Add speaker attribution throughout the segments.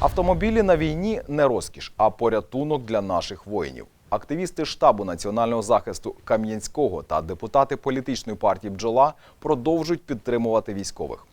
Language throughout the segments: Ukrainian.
Speaker 1: Автомобілі на війні не розкіш, а порятунок для наших воїнів. Активісти штабу національного захисту Кам'янського та депутати політичної партії Бджола продовжують підтримувати військових.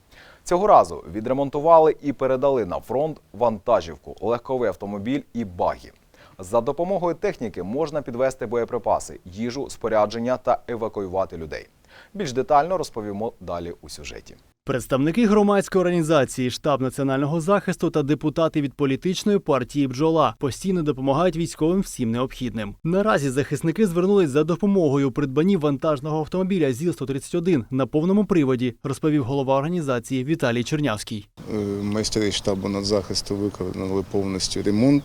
Speaker 1: Цього разу відремонтували і передали на фронт вантажівку, легковий автомобіль і багі. За допомогою техніки можна підвести боєприпаси, їжу, спорядження та евакуювати людей. Більш детально розповімо далі у сюжеті.
Speaker 2: Представники громадської організації, штаб національного захисту та депутати від політичної партії Бджола постійно допомагають військовим всім необхідним. Наразі захисники звернулись за допомогою у придбанні вантажного автомобіля ЗІЛ-131 на повному приводі, розповів голова організації Віталій Чернявський.
Speaker 3: Е, Майстри штабу нацзахисту виконали повністю ремонт.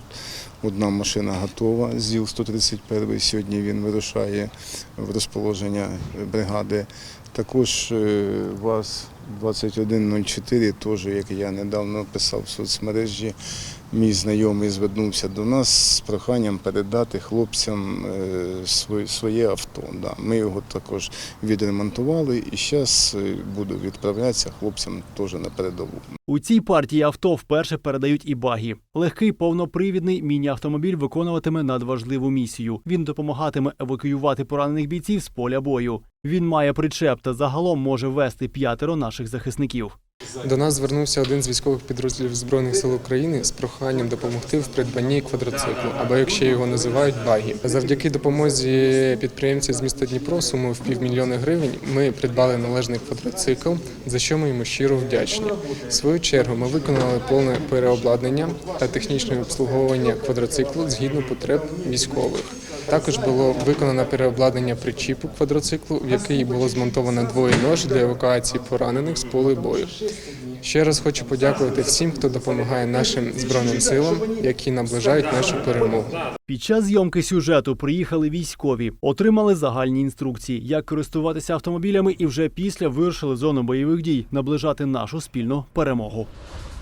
Speaker 3: Одна машина готова, ЗІЛ-131. Сьогодні він вирушає в розположення бригади. Також е, ВАЗ-2104, теж, як я недавно писав в соцмережі, мій знайомий звернувся до нас з проханням передати хлопцям е, своє- авто. Ми його також відремонтували і зараз буду відправлятися хлопцям теж на передову.
Speaker 2: У цій партії авто вперше передають і багі. Легкий повнопривідний міні-автомобіль виконуватиме надважливу місію. Він допомагатиме евакуювати поранених бійців з поля бою. Він має причеп та загалом може вести п'ятеро наших захисників.
Speaker 4: До нас звернувся один з військових підрозділів Збройних сил України з проханням допомогти в придбанні квадроциклу, або як ще його називають багі. Завдяки допомозі підприємців з міста Дніпро сумою в півмільйона гривень ми придбали належний квадроцикл, за що ми йому щиро вдячні. В свою чергу ми виконали повне переобладнання та технічне обслуговування квадроциклу згідно потреб військових. Також було виконано переобладнання причіпу квадроциклу, в який було змонтовано двоє нож для евакуації поранених з поля бою. Ще раз хочу подякувати всім, хто допомагає нашим збройним силам, які наближають нашу перемогу.
Speaker 2: Під час зйомки сюжету приїхали військові, отримали загальні інструкції, як користуватися автомобілями, і вже після вирушили зону бойових дій, наближати нашу спільну перемогу.